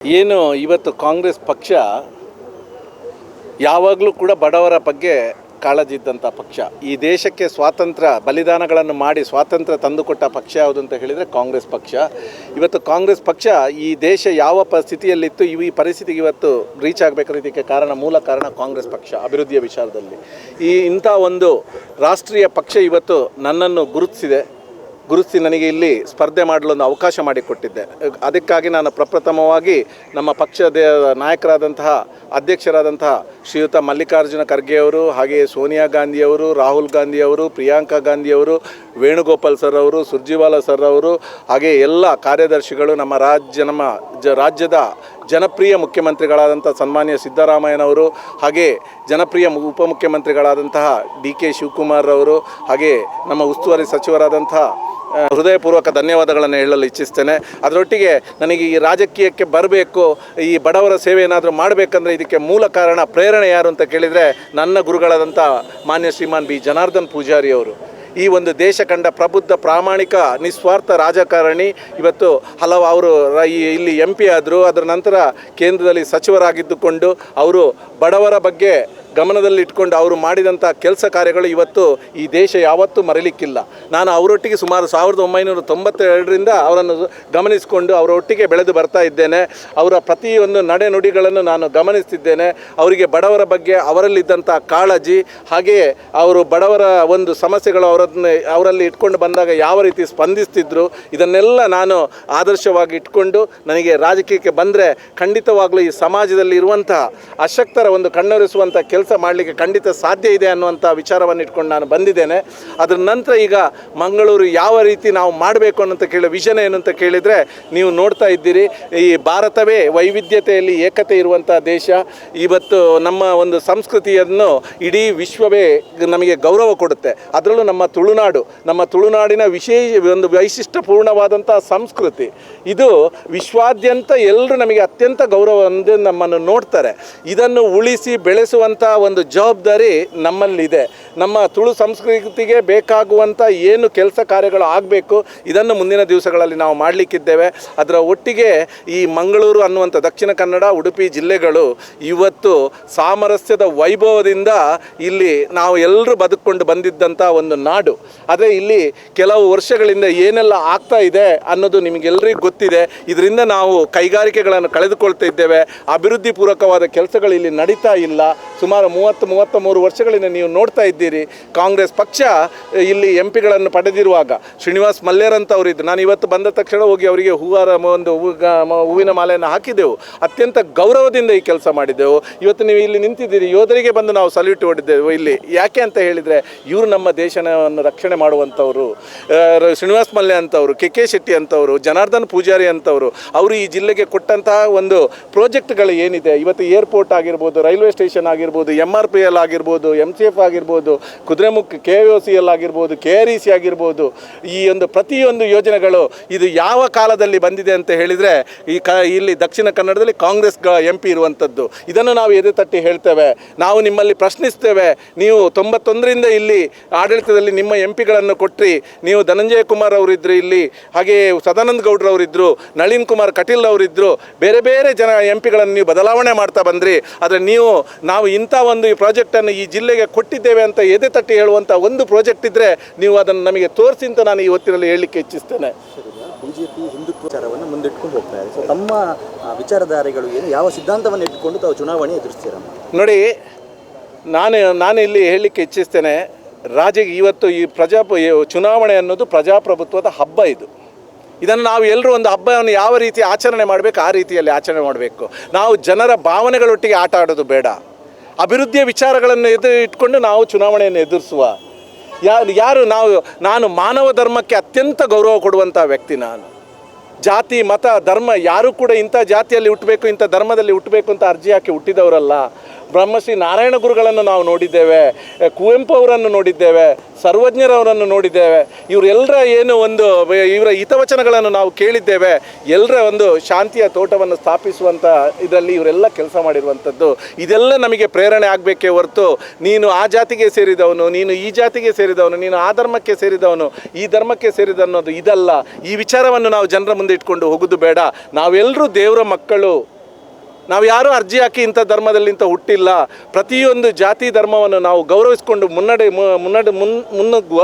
ಏನು ಇವತ್ತು ಕಾಂಗ್ರೆಸ್ ಪಕ್ಷ ಯಾವಾಗಲೂ ಕೂಡ ಬಡವರ ಬಗ್ಗೆ ಕಾಳಜಿ ಇದ್ದಂಥ ಪಕ್ಷ. ಈ ದೇಶಕ್ಕೆ ಸ್ವಾತಂತ್ರ್ಯ ಬಲಿದಾನಗಳನ್ನು ಮಾಡಿ ಸ್ವಾತಂತ್ರ್ಯ ತಂದುಕೊಟ್ಟ ಪಕ್ಷ ಯಾವುದು ಅಂತ ಹೇಳಿದರೆ ಕಾಂಗ್ರೆಸ್ ಪಕ್ಷ. ಇವತ್ತು ಕಾಂಗ್ರೆಸ್ ಪಕ್ಷ ಈ ದೇಶ ಯಾವ ಪರಿಸ್ಥಿತಿಯಲ್ಲಿತ್ತು ಸ್ಥಿತಿಯಲ್ಲಿತ್ತು ಇವು ಈ ಪರಿಸ್ಥಿತಿಗೆ ಇವತ್ತು ರೀಚ್ ಆಗಬೇಕಾದಕ್ಕೆ ಕಾರಣ, ಮೂಲ ಕಾರಣ ಕಾಂಗ್ರೆಸ್ ಪಕ್ಷ, ಅಭಿವೃದ್ಧಿಯ ವಿಚಾರದಲ್ಲಿ. ಈ ಇಂಥ ಒಂದು ರಾಷ್ಟ್ರೀಯ ಪಕ್ಷ ಇವತ್ತು ನನ್ನನ್ನು ಗುರುತಿಸಿದೆ. ಗುರುತಿಸಿ ನನಗೆ ಇಲ್ಲಿ ಸ್ಪರ್ಧೆ ಮಾಡಲು ಒಂದು ಅವಕಾಶ ಮಾಡಿಕೊಟ್ಟಿದ್ದೆ. ಅದಕ್ಕಾಗಿ ನಾನು ಪ್ರಪ್ರಥಮವಾಗಿ ನಮ್ಮ ಪಕ್ಷದ ನಾಯಕರಾದಂತಹ, ಅಧ್ಯಕ್ಷರಾದಂತಹ ಶ್ರೀಯುತ ಮಲ್ಲಿಕಾರ್ಜುನ ಖರ್ಗೆಯವರು ಹಾಗೆಯೇ ಸೋನಿಯಾ ಗಾಂಧಿಯವರು ರಾಹುಲ್ ಗಾಂಧಿಯವರು ಪ್ರಿಯಾಂಕಾ ಗಾಂಧಿಯವರು ವೇಣುಗೋಪಾಲ್ ಸರ್ ಅವರು, ಸುರ್ಜಿವಾಲಾ ಸರ್ ಅವರು ಹಾಗೆ ಎಲ್ಲ ಕಾರ್ಯದರ್ಶಿಗಳು ನಮ್ಮ ರಾಜ್ಯ, ನಮ್ಮ ರಾಜ್ಯದ ಜನಪ್ರಿಯ ಮುಖ್ಯಮಂತ್ರಿಗಳಾದಂಥ ಸನ್ಮಾನ್ಯ ಸಿದ್ದರಾಮಯ್ಯನವರು ಹಾಗೆ ಜನಪ್ರಿಯ ಉಪಮುಖ್ಯಮಂತ್ರಿಗಳಾದಂತಹ ಡಿ ಕೆ ಶಿವಕುಮಾರ್ ಅವರು ಹಾಗೆ ನಮ್ಮ ಉಸ್ತುವಾರಿ ಸಚಿವರಾದಂತಹ ಹೃದಯಪೂರ್ವಕ ಧನ್ಯವಾದಗಳನ್ನು ಹೇಳಲು ಇಚ್ಛಿಸ್ತೇನೆ. ಅದರೊಟ್ಟಿಗೆ ನನಗೆ ಈ ರಾಜಕೀಯಕ್ಕೆ ಬರಬೇಕು, ಈ ಬಡವರ ಸೇವೆ ಏನಾದರೂ ಮಾಡಬೇಕಂದ್ರೆ ಇದಕ್ಕೆ ಮೂಲ ಕಾರಣ ಪ್ರೇರಣೆ ಯಾರು ಅಂತ ಕೇಳಿದರೆ ನನ್ನ ಗುರುಗಳಾದಂಥ ಮಾನ್ಯ ಶ್ರೀಮಾನ್ ಬಿ. ಜನಾರ್ದನ್ ಪೂಜಾರಿ ಅವರು. ಈ ಒಂದು ದೇಶ ಕಂಡ ಪ್ರಬುದ್ಧ ಪ್ರಾಮಾಣಿಕ ನಿಸ್ವಾರ್ಥ ರಾಜಕಾರಣಿ ಇವತ್ತು ಹಲವು ಅವರು ಇಲ್ಲಿ ಎಂ ಪಿ ಆದರು, ಅದರ ನಂತರ ಕೇಂದ್ರದಲ್ಲಿ ಸಚಿವರಾಗಿದ್ದುಕೊಂಡು ಅವರು ಬಡವರ ಬಗ್ಗೆ ಗಮನದಲ್ಲಿ ಇಟ್ಕೊಂಡು ಅವರು ಮಾಡಿದಂಥ ಕೆಲಸ ಕಾರ್ಯಗಳು ಇವತ್ತು ಈ ದೇಶ ಯಾವತ್ತೂ ಮರೀಲಿಕ್ಕಿಲ್ಲ. ನಾನು ಅವರೊಟ್ಟಿಗೆ ಸುಮಾರು ಸಾವಿರದ ಒಂಬೈನೂರ ತೊಂಬತ್ತೆರಡರಿಂದ ಅವರನ್ನು ಗಮನಿಸಿಕೊಂಡು ಅವರೊಟ್ಟಿಗೆ ಬೆಳೆದು ಬರ್ತಾ ಇದ್ದೇನೆ. ಅವರ ಪ್ರತಿಯೊಂದು ನಡೆನುಡಿಗಳನ್ನು ನಾನು ಗಮನಿಸ್ತಿದ್ದೇನೆ. ಅವರಿಗೆ ಬಡವರ ಬಗ್ಗೆ ಅವರಲ್ಲಿದ್ದಂಥ ಕಾಳಜಿ ಹಾಗೆಯೇ ಅವರು ಬಡವರ ಒಂದು ಸಮಸ್ಯೆಗಳು ಅವರನ್ನು ಅವರಲ್ಲಿ ಇಟ್ಕೊಂಡು ಬಂದಾಗ ಯಾವ ರೀತಿ ಸ್ಪಂದಿಸ್ತಿದ್ರು, ಇದನ್ನೆಲ್ಲ ನಾನು ಆದರ್ಶವಾಗಿ ಇಟ್ಕೊಂಡು ನನಗೆ ರಾಜಕೀಯಕ್ಕೆ ಬಂದರೆ ಖಂಡಿತವಾಗಲೂ ಈ ಸಮಾಜದಲ್ಲಿ ಇರುವಂತಹ ಅಶಕ್ತರ ಒಂದು ಕಣ್ಣೊರೆಸುವಂಥ ಕೆಲಸ ಮಾಡಲಿಕ್ಕೆ ಖಂಡಿತ ಸಾಧ್ಯ ಇದೆ ಅನ್ನುವಂಥ ವಿಚಾರವನ್ನು ಇಟ್ಕೊಂಡು ನಾನು ಬಂದಿದ್ದೇನೆ. ಅದರ ನಂತರ ಈಗ ಮಂಗಳೂರು ಯಾವ ರೀತಿ ನಾವು ಮಾಡಬೇಕು ಅನ್ನೋಂಥ ಕೇಳಿ, ವಿಷನ್ ಏನು ಅಂತ ಕೇಳಿದರೆ ನೀವು ನೋಡ್ತಾ ಇದ್ದೀರಿ. ಈ ಭಾರತವೇ ವೈವಿಧ್ಯತೆಯಲ್ಲಿ ಏಕತೆ ಇರುವಂಥ ದೇಶ. ಇವತ್ತು ನಮ್ಮ ಒಂದು ಸಂಸ್ಕೃತಿಯನ್ನು ಇಡೀ ವಿಶ್ವವೇ ನಮಗೆ ಗೌರವ ಕೊಡುತ್ತೆ. ಅದರಲ್ಲೂ ನಮ್ಮ ತುಳುನಾಡು, ನಮ್ಮ ತುಳುನಾಡಿನ ವಿಶೇಷ ಒಂದು ವೈಶಿಷ್ಟ್ಯಪೂರ್ಣವಾದಂಥ ಸಂಸ್ಕೃತಿ. ಇದು ವಿಶ್ವಾದ್ಯಂತ ಎಲ್ಲರೂ ನಮಗೆ ಅತ್ಯಂತ ಗೌರವದಿಂದ ನಮ್ಮನ್ನು ನೋಡ್ತಾರೆ. ಇದನ್ನು ಉಳಿಸಿ ಬೆಳೆಸುವಂಥ ಒಂದು ಜವಾಬ್ದಾರಿ ನಮ್ಮಲ್ಲಿದೆ. ನಮ್ಮ ತುಳು ಸಂಸ್ಕೃತಿಗೆ ಬೇಕಾಗುವಂಥ ಏನು ಕೆಲಸ ಕಾರ್ಯಗಳು ಆಗಬೇಕು, ಇದನ್ನು ಮುಂದಿನ ದಿವಸಗಳಲ್ಲಿ ನಾವು ಮಾಡಲಿಕ್ಕಿದ್ದೇವೆ. ಅದರ ಒಟ್ಟಿಗೆ ಈ ಮಂಗಳೂರು ಅನ್ನುವಂಥ ದಕ್ಷಿಣ ಕನ್ನಡ, ಉಡುಪಿ ಜಿಲ್ಲೆಗಳು ಇವತ್ತು ಸಾಮರಸ್ಯದ ವೈಭವದಿಂದ ಇಲ್ಲಿ ನಾವು ಎಲ್ಲರೂ ಬದುಕೊಂಡು ಬಂದಿದ್ದಂಥ ಒಂದು ನಾಡು. ಆದರೆ ಇಲ್ಲಿ ಕೆಲವು ವರ್ಷಗಳಿಂದ ಏನೆಲ್ಲ ಆಗ್ತಾ ಇದೆ ಅನ್ನೋದು ನಿಮಗೆಲ್ಲರಿಗೂ ಗೊತ್ತಿದೆ. ಇದರಿಂದ ನಾವು ಕೈಗಾರಿಕೆಗಳನ್ನು ಕಳೆದುಕೊಳ್ತಾ ಇದ್ದೇವೆ. ಅಭಿವೃದ್ಧಿ ಪೂರಕವಾದ ಕೆಲಸಗಳು ಇಲ್ಲಿ ನಡೀತಾ ಇಲ್ಲ. ಸುಮಾರು ಮೂವತ್ತು ಮೂವತ್ತ ಮೂರು ವರ್ಷಗಳಿಂದ ನೀವು ನೋಡ್ತಾ ಇದ್ದೀರಿ. ಕಾಂಗ್ರೆಸ್ ಪಕ್ಷ ಇಲ್ಲಿ ಎಂ ಪಿಗಳನ್ನು ಪಡೆದಿರುವಾಗ. ಶ್ರೀನಿವಾಸ್ ಮಲ್ಯರ್ ಅಂತ ಅವರಿದ್ದು ನಾನು ಇವತ್ತು ಬಂದ ತಕ್ಷಣ ಹೋಗಿ ಅವರಿಗೆ ಹೂವಾರ ಒಂದು ಹೂವಿನ ಮಾಲೆಯನ್ನು ಹಾಕಿದೆವು. ಅತ್ಯಂತ ಗೌರವದಿಂದ ಈ ಕೆಲಸ ಮಾಡಿದೆವು. ಇವತ್ತು ನೀವು ಇಲ್ಲಿ ನಿಂತಿದ್ದೀರಿ. ಯೋಧರಿಗೆ ಬಂದು ನಾವು ಸಲ್ಯೂಟ್ ಹೊಡೆದೆವು ಇಲ್ಲಿ. ಯಾಕೆ ಅಂತ ಹೇಳಿದರೆ, ಇವರು ನಮ್ಮ ದೇಶವನ್ನು ರಕ್ಷಣೆ ಮಾಡುವಂಥವರು. ಶ್ರೀನಿವಾಸ್ ಮಲ್ಯ ಅಂತವರು, ಕೆ ಕೆ ಶೆಟ್ಟಿ ಅಂತವರು, ಜನಾರ್ದನ್ ಪೂಜಾರಿ ಅಂತವರು. ಅವರು ಈ ಜಿಲ್ಲೆಗೆ ಕೊಟ್ಟಂತಹ ಒಂದು ಪ್ರಾಜೆಕ್ಟ್ಗಳು ಏನಿದೆ? ಇವತ್ತು ಏರ್ಪೋರ್ಟ್ ಆಗಿರ್ಬೋದು, ರೈಲ್ವೆ ಸ್ಟೇಷನ್ ಆಗಿರ್ಬೋದು ಎಂ ಆರ್ ಪಿ ಎಲ್ ಆಗಿರ್ಬೋದು ಎಂ ಸಿ ಎಫ್ ಆಗಿರ್ಬೋದು, Kudremukh K O C L ಆಗಿರ್ಬೋದು ಕೆ ಆರ್ ಇ ಸಿ ಆಗಿರ್ಬೋದು, ಈ ಒಂದು ಪ್ರತಿಯೊಂದು ಯೋಜನೆಗಳು ಇದು ಯಾವ ಕಾಲದಲ್ಲಿ ಬಂದಿದೆ ಅಂತ ಹೇಳಿದರೆ, ಈ ಕ, ಇಲ್ಲಿ ದಕ್ಷಿಣ ಕನ್ನಡದಲ್ಲಿ ಕಾಂಗ್ರೆಸ್ ಎಂ ಪಿ ಇರುವಂಥದ್ದು. ಇದನ್ನು ನಾವು ಎದೆ ತಟ್ಟಿ ಹೇಳ್ತೇವೆ. ನಾವು ನಿಮ್ಮಲ್ಲಿ ಪ್ರಶ್ನಿಸ್ತೇವೆ. ನೀವು ತೊಂಬತ್ತೊಂದರಿಂದ ಇಲ್ಲಿ ಆಡಳಿತದಲ್ಲಿ ನಿಮ್ಮ ಎಂ ಪಿಗಳನ್ನು ಕೊಟ್ಟಿ ನೀವು ಧನಂಜಯ ಕುಮಾರ್ ಅವರಿದ್ದರು ಇಲ್ಲಿ ಹಾಗೆಯೇ ಸದಾನಂದ ಗೌಡ್ರವರಿದ್ದರು ನಳಿನ್ ಕುಮಾರ್ ಕಟೀಲ್ ಅವರಿದ್ದರು ಬೇರೆ ಬೇರೆ ಜನ ಎಂ ಪಿಗಳನ್ನು ನೀವು ಬದಲಾವಣೆ ಮಾಡ್ತಾ ಬಂದ್ರಿ. ಆದರೆ ನೀವು, ನಾವು ಇಂಥ ಒಂದು ಈ ಪ್ರಾಜೆಕ್ಟನ್ನು ಈ ಜಿಲ್ಲೆಗೆ ಕೊಟ್ಟಿದ್ದೇವೆ ಅಂತ ಎದೆ ತಟ್ಟಿ ಹೇಳುವಂಥ ಒಂದು ಪ್ರಾಜೆಕ್ಟ್ ಇದ್ದರೆ ನೀವು ಅದನ್ನು ನಮಗೆ ತೋರಿಸಿ ಅಂತ ನಾನು ಈ ಹೊತ್ತಿನಲ್ಲಿ ಹೇಳಲಿಕ್ಕೆ ಇಚ್ಛಿಸ್ತೇನೆ. ಬಿಜೆಪಿ ಹಿಂದುತ್ವ ವಿಚಾರವನ್ನು ಮುಂದಿಟ್ಕೊಂಡು ಹೋಗ್ತಾ ಇದೆ. ಸೊ ತಮ್ಮ ವಿಚಾರಧಾರೆಗಳು ಏನು? ಯಾವ ಸಿದ್ಧಾಂತವನ್ನು ಇಟ್ಕೊಂಡು ತಾವು ಚುನಾವಣೆ ಎದುರಿಸ್ತೀರಮ್ಮ ನೋಡಿ ನಾನು ನಾನು ಇಲ್ಲಿ ಹೇಳಲಿಕ್ಕೆ ಇಚ್ಛಿಸ್ತೇನೆ ರಾಜ ಇವತ್ತು ಈ ಪ್ರಜಾ ಚುನಾವಣೆ ಅನ್ನೋದು ಪ್ರಜಾಪ್ರಭುತ್ವದ ಹಬ್ಬ ಇದು. ಇದನ್ನು ನಾವು ಎಲ್ಲರೂ ಒಂದು ಹಬ್ಬವನ್ನು ಯಾವ ರೀತಿ ಆಚರಣೆ ಮಾಡಬೇಕು ಆ ರೀತಿಯಲ್ಲಿ ಆಚರಣೆ ಮಾಡಬೇಕು. ನಾವು ಜನರ ಭಾವನೆಗಳೊಟ್ಟಿಗೆ ಆಟ ಆಡೋದು ಬೇಡ. ಅಭಿವೃದ್ಧಿಯ ವಿಚಾರಗಳನ್ನು ಎದು ಇಟ್ಕೊಂಡು ನಾವು ಚುನಾವಣೆಯನ್ನು ಎದುರಿಸುವ. ಯಾರು ನಾವು ನಾನು ಮಾನವ ಧರ್ಮಕ್ಕೆ ಅತ್ಯಂತ ಗೌರವ ಕೊಡುವಂಥ ವ್ಯಕ್ತಿ ನಾನು. ಜಾತಿ, ಮತ, ಧರ್ಮ, ಯಾರೂ ಕೂಡ ಇಂಥ ಜಾತಿಯಲ್ಲಿ ಹುಟ್ಟಬೇಕು, ಇಂಥ ಧರ್ಮದಲ್ಲಿ ಹುಟ್ಟಬೇಕು ಅಂತ ಅರ್ಜಿ ಹಾಕಿ ಹುಟ್ಟಿದವರಲ್ಲ. ಬ್ರಹ್ಮಶ್ರೀ ನಾರಾಯಣ ಗುರುಗಳನ್ನು ನಾವು ನೋಡಿದ್ದೇವೆ ಕುವೆಂಪು ಅವರನ್ನು ನೋಡಿದ್ದೇವೆ ಸರ್ವಜ್ಞರವರನ್ನು ನೋಡಿದ್ದೇವೆ, ಇವರೆಲ್ಲರ ಏನು ಒಂದು ಇವರ ಹಿತವಚನಗಳನ್ನು ನಾವು ಕೇಳಿದ್ದೇವೆ, ಎಲ್ಲರ ಒಂದು ಶಾಂತಿಯ ತೋಟವನ್ನು ಸ್ಥಾಪಿಸುವಂಥ ಇದರಲ್ಲಿ ಇವರೆಲ್ಲ ಕೆಲಸ ಮಾಡಿರುವಂಥದ್ದು. ಇದೆಲ್ಲ ನಮಗೆ ಪ್ರೇರಣೆ ಆಗಬೇಕೇ ಹೊರತು, ನೀನು ಆ ಜಾತಿಗೆ ಸೇರಿದವನು, ನೀನು ಈ ಜಾತಿಗೆ ಸೇರಿದವನು, ನೀನು ಆ ಧರ್ಮಕ್ಕೆ ಸೇರಿದವನು, ಈ ಧರ್ಮಕ್ಕೆ ಸೇರಿದ ಅನ್ನೋದು ಇದಲ್ಲ. ಈ ವಿಚಾರವನ್ನು ನಾವು ಜನರ ಮುಂದೆ ಇಟ್ಕೊಂಡು ಹೋಗೋದು ಬೇಡ. ನಾವೆಲ್ಲರೂ ದೇವರ ಮಕ್ಕಳು. ನಾವು ಯಾರೂ ಅರ್ಜಿ ಹಾಕಿ ಇಂಥ ಧರ್ಮದಲ್ಲಿ ಇಂಥ ಹುಟ್ಟಿಲ್ಲ. ಪ್ರತಿಯೊಂದು ಜಾತಿ ಧರ್ಮವನ್ನು ನಾವು ಗೌರವಿಸಿಕೊಂಡು ಮುನ್ನಡೆ ಮುನ್ನಡೆ ಮುನ್ ಮುನ್ನುಗ್ಗುವ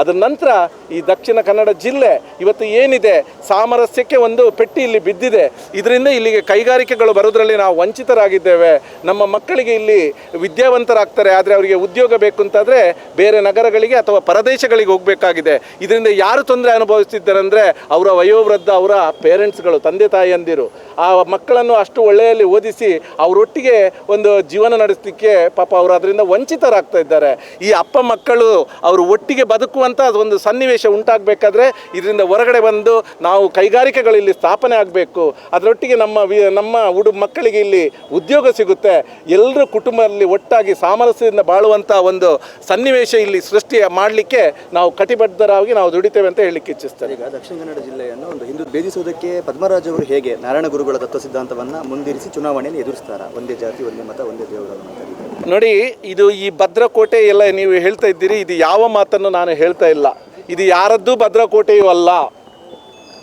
ಅದರ ನಂತರ ಈ ದಕ್ಷಿಣ ಕನ್ನಡ ಜಿಲ್ಲೆ ಇವತ್ತು ಏನಿದೆ? ಸಾಮರಸ್ಯಕ್ಕೆ ಒಂದು ಪೆಟ್ಟಿ ಇಲ್ಲಿ ಬಿದ್ದಿದೆ. ಇದರಿಂದ ಇಲ್ಲಿಗೆ ಕೈಗಾರಿಕೆಗಳು ಬರೋದರಲ್ಲಿ ನಾವು ವಂಚಿತರಾಗಿದ್ದೇವೆ. ನಮ್ಮ ಮಕ್ಕಳಿಗೆ ಇಲ್ಲಿ ವಿದ್ಯಾವಂತರಾಗ್ತಾರೆ. ಆದರೆ ಅವರಿಗೆ ಉದ್ಯೋಗ ಬೇಕು ಅಂತಾದರೆ ಬೇರೆ ನಗರಗಳಿಗೆ ಅಥವಾ ಪರದೇಶಗಳಿಗೆ ಹೋಗಬೇಕಾಗಿದೆ. ಇದರಿಂದ ಯಾರು ತೊಂದರೆ ಅನುಭವಿಸ್ತಿದ್ದಾರೆ ಅಂದರೆ ಅವರ ವಯೋವೃದ್ಧ, ಅವರ ಪೇರೆಂಟ್ಸ್ಗಳು, ತಂದೆ ತಾಯಿಯಂದಿರು. ಆ ಮಕ್ಕಳನ್ನು ಅಷ್ಟು ಒಳ್ಳೆಯಲ್ಲಿ ಓದಿಸಿ ಅವರೊಟ್ಟಿಗೆ ಒಂದು ಜೀವನ ನಡೆಸಲಿಕ್ಕೆ ಪಾಪ ಅವರು ಅದರಿಂದ ವಂಚಿತರಾಗ್ತಾ ಇದ್ದಾರೆ. ಈ ಅಪ್ಪ ಮಕ್ಕಳು ಅವರು ಒಟ್ಟಿಗೆ ಬದುಕುವಂಥ ಒಂದು ಸನ್ನಿವೇಶ ಉಂಟಾಗಬೇಕಾದ್ರೆ ಇದರಿಂದ ಹೊರಗಡೆ ಬಂದು ನಾವು ಕೈಗಾರಿಕೆಗಳಲ್ಲಿ ಸ್ಥಾಪನೆ ಆಗಬೇಕು. ಅದರೊಟ್ಟಿಗೆ ನಮ್ಮ ವಿ ನಮ್ಮ ಹುಡು ಮಕ್ಕಳಿಗೆ ಇಲ್ಲಿ ಉದ್ಯೋಗ ಸಿಗುತ್ತೆ. ಎಲ್ಲರೂ ಕುಟುಂಬದಲ್ಲಿ ಒಟ್ಟಾಗಿ ಸಾಮರಸ್ಯದಿಂದ ಬಾಳುವಂಥ ಒಂದು ಸನ್ನಿವೇಶ ಇಲ್ಲಿ ಸೃಷ್ಟಿ ಮಾಡಲಿಕ್ಕೆ ನಾವು ಕಟಿಬದ್ಧರಾಗಿ ನಾವು ದುಡಿತೇವೆ ಅಂತ ಹೇಳಲಿಕ್ಕೆ ಇಚ್ಛಿಸ್ತಾರೆ ಈಗ ದಕ್ಷಿಣ ಕನ್ನಡ ಜಿಲ್ಲೆಯನ್ನು ಒಂದು ಹಿಂದೂ ಭೇದಿಸುವುದಕ್ಕೆ ಪದ್ಮರಾಜ್ ಅವರು ಹೇಗೆ ನಾರಾಯಣ ಗುರುಗಳ ತತ್ವ ಸಿದ್ಧಾಂತವನ್ನ ಮುಂದಿರಿಸಿ ಚುನಾವಣೆಯಲ್ಲಿ ಎದುರಿಸ್ತಾರ? ಒಂದೇ ಜಾತಿ ಒಂದೇ ಮತ ಒಂದೇ ದೇವರು ಅನ್ನುವಂಥ ನೋಡಿ ಇದು ಈ ಭದ್ರಕೋಟೆ ಎಲ್ಲ ನೀವು ಹೇಳ್ತಾ ಇದ್ದೀರಿ ಇದು ಯಾವ ಮಾತನ್ನು ನಾನು ಹೇಳ್ತಾ ಇಲ್ಲ. ಇದು ಯಾರದ್ದು ಭದ್ರಕೋಟೆಯೂ ಅಲ್ಲ.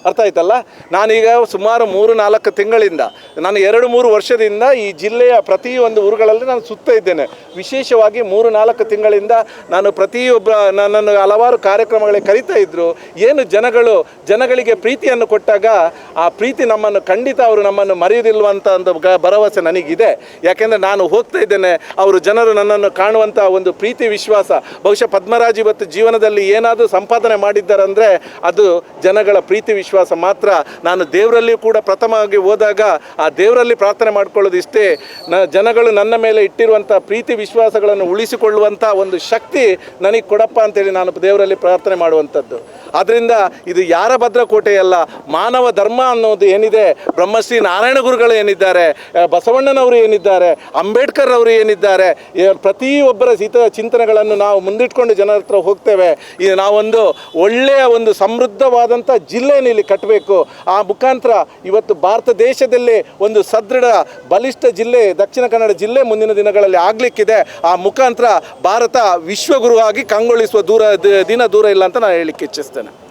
ಅರ್ಥ ಆಯ್ತಲ್ಲ? ನಾನೀಗ ಸುಮಾರು ಮೂರು, ನಾಲ್ಕು ತಿಂಗಳಿಂದ, ನಾನು ಎರಡು, ಮೂರು ವರ್ಷದಿಂದ ಈ ಜಿಲ್ಲೆಯ ಪ್ರತಿಯೊಂದು ಊರುಗಳಲ್ಲಿ ನಾನು ಸುತ್ತ ಇದ್ದೇನೆ. ವಿಶೇಷವಾಗಿ ಮೂರು, ನಾಲ್ಕು ತಿಂಗಳಿಂದ ನಾನು ಪ್ರತಿಯೊಬ್ಬ ನನ್ನನ್ನು ಹಲವಾರು ಕಾರ್ಯಕ್ರಮಗಳಿಗೆ ಕರಿತಾ ಇದ್ದರು ಏನು ಜನಗಳು, ಜನಗಳಿಗೆ ಪ್ರೀತಿಯನ್ನು ಕೊಟ್ಟಾಗ ಆ ಪ್ರೀತಿ ನಮ್ಮನ್ನು ಖಂಡಿತ ಅವರು ನಮ್ಮನ್ನು ಮರೆಯುವುದಿಲ್ವಂತ ಒಂದು ಭರವಸೆ ನನಗಿದೆ. ಯಾಕೆಂದರೆ ನಾನು ಹೋಗ್ತಾ ಇದ್ದೇನೆ, ಅವರು ಜನರು ನನ್ನನ್ನು ಕಾಣುವಂಥ ಒಂದು ಪ್ರೀತಿ, ವಿಶ್ವಾಸ, ಬಹುಶಃ ಪದ್ಮರಾಜ್ ಇವತ್ತು ಜೀವನದಲ್ಲಿ ಏನಾದರೂ ಸಂಪಾದನೆ ಮಾಡಿದ್ದಾರಂದರೆ ಅದು ಜನಗಳ ಪ್ರೀತಿ, ವಿಶ್ವಾಸ ಮಾತ್ರ ನಾನು ದೇವರಲ್ಲಿಯೂ ಕೂಡ ಪ್ರಥಮವಾಗಿ ಹೋದಾಗ ಆ ದೇವರಲ್ಲಿ ಪ್ರಾರ್ಥನೆ ಮಾಡ್ಕೊಳ್ಳೋದು ಇಷ್ಟೇ. ನ ಜನಗಳು ನನ್ನ ಮೇಲೆ ಇಟ್ಟಿರುವಂಥ ಪ್ರೀತಿ ವಿಶ್ವಾಸಗಳನ್ನು ಉಳಿಸಿಕೊಳ್ಳುವಂಥ ಒಂದು ಶಕ್ತಿ ನನಗೆ ಕೊಡಪ್ಪ ಅಂತೇಳಿ ನಾನು ದೇವರಲ್ಲಿ ಪ್ರಾರ್ಥನೆ ಮಾಡುವಂಥದ್ದು. ಆದ್ದರಿಂದ ಇದು ಯಾರ ಭದ್ರಕೋಟೆಯಲ್ಲ, ಮಾನವ ಧರ್ಮ ಅನ್ನೋದು ಏನಿದೆ, ಬ್ರಹ್ಮಶ್ರೀ ನಾರಾಯಣ ಗುರುಗಳು ಏನಿದ್ದಾರೆ ಬಸವಣ್ಣನವರು ಏನಿದ್ದಾರೆ, ಅಂಬೇಡ್ಕರ್ ಅವರು ಏನಿದ್ದಾರೆ ಪ್ರತಿಯೊಬ್ಬರ ಹಿತ ಚಿಂತನೆಗಳನ್ನು ನಾವು ಮುಂದಿಟ್ಕೊಂಡು ಜನರ ಹತ್ರ ಹೋಗ್ತೇವೆ. ಇದು ನಾವೊಂದು ಒಳ್ಳೆಯ ಒಂದು ಸಮೃದ್ಧವಾದಂಥ ಜಿಲ್ಲೆಯನ್ನು ಇಲ್ಲಿ ಕಟ್ಟಬೇಕು. ಆ ಮುಖಾಂತರ ಇವತ್ತು ಭಾರತ ದೇಶದಲ್ಲೇ ಒಂದು ಸದೃಢ, ಬಲಿಷ್ಠ ಜಿಲ್ಲೆ, ದಕ್ಷಿಣ ಕನ್ನಡ ಜಿಲ್ಲೆ ಮುಂದಿನ ದಿನಗಳಲ್ಲಿ ಆಗಲಿಕ್ಕಿದೆ. ಆ ಮುಖಾಂತರ ಭಾರತ ವಿಶ್ವಗುರುವಾಗಿ ಕಂಗೊಳಿಸುವ ದೂರ, ದಿನ ದೂರ ಇಲ್ಲ ಅಂತ ನಾನು ಹೇಳಲಿಕ್ಕೆ ಇಚ್ಛಿಸ್ತೇನೆ.